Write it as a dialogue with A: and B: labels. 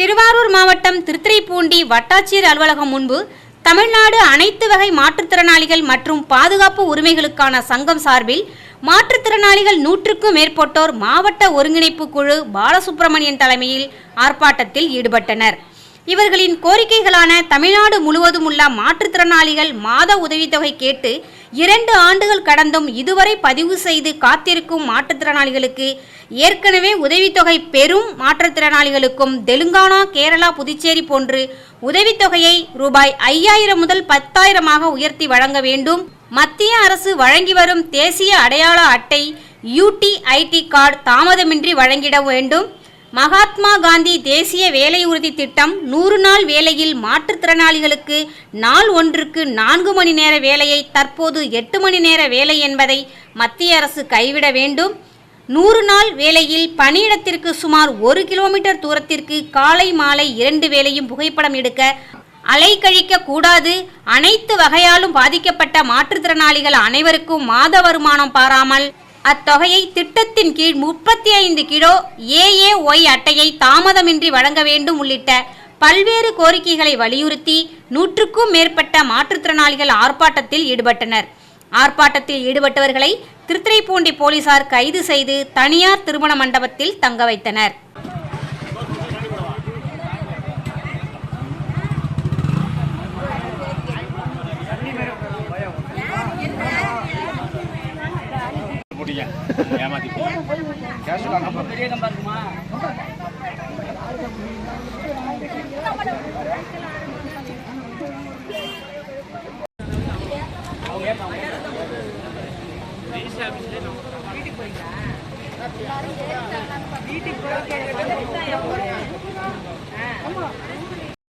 A: திருவாரூர் மாவட்டம் திருத்துறைப்பூண்டி வட்டாட்சியர் அலுவலகம் முன்பு தமிழ்நாடு அனைத்து வகை மாற்றுத்திறனாளிகள் மற்றும் பாதுகாப்பு உரிமைகளுக்கான சங்கம் சார்பில் மாற்றுத்திறனாளிகள் நூற்றுக்கும் மேற்பட்டோர் மாவட்ட ஒருங்கிணைப்பு குழு பாலசுப்பிரமணியன் தலைமையில் ஆர்ப்பாட்டத்தில் ஈடுபட்டனர். இவர்களின் கோரிக்கைகளான தமிழ்நாடு முழுவதும் உள்ள மாற்றுத்திறனாளிகள் மாத உதவித்தொகை கேட்டு இரண்டு ஆண்டுகள் கடந்தும் இதுவரை பதிவு செய்து காத்திருக்கும் மாற்றுத்திறனாளிகளுக்கு ஏற்கனவே உதவித்தொகை பெறும் மாற்றுத்திறனாளிகளுக்கும் தெலுங்கானா கேரளா புதுச்சேரி போன்று உதவித்தொகையை ரூபாய் ஐயாயிரம் முதல் பத்தாயிரமாக உயர்த்தி வழங்க வேண்டும். மத்திய அரசு வழங்கி வரும் தேசிய அடையாள அட்டை யூடிஐடி கார்டு தாமதமின்றி வழங்கிட வேண்டும். மகாத்மா காந்தி தேசிய வேலை உறுதி திட்டம் நூறு நாள் வேலையில் மாற்றுத்திறனாளிகளுக்கு நாள் ஒன்றுக்கு நான்கு மணி நேர வேலையை தற்போது எட்டு மணி நேர வேலை என்பதை மத்திய அரசு கைவிட வேண்டும். நூறு நாள் வேலையில் பணியிடத்திற்கு சுமார் ஒரு கிலோமீட்டர் தூரத்திற்கு காலை மாலை இரண்டு வேளையும் புகைப்படம் எடுக்க அலைக்கழிக்க கூடாது. அனைத்து வகையாலும் பாதிக்கப்பட்ட மாற்றுத்திறனாளிகள் அனைவருக்கும் மாத வருமானம் பாராமல் அத்தொகையை திட்டத்தின் கீழ் முப்பத்தி ஐந்து கிலோ ஏஏஒய் அட்டையை தாமதமின்றி வழங்க வேண்டும் உள்ளிட்ட பல்வேறு கோரிக்கைகளை வலியுறுத்தி நூற்றுக்கும் மேற்பட்ட மாற்றுத்திறனாளிகள் ஆர்ப்பாட்டத்தில் ஈடுபட்டனர். ஆர்ப்பாட்டத்தில் ஈடுபட்டவர்களை திருத்துறைப்பூண்டி போலீசார் கைது செய்து தனியார் திருமண மண்டபத்தில் தங்க வைத்தனர். கூட்டிட்டேன் ஏமாத்தி பெரிய கம்பா இருக்குமா? வீட்டுக்கு போய் வீட்டுக்கு போய்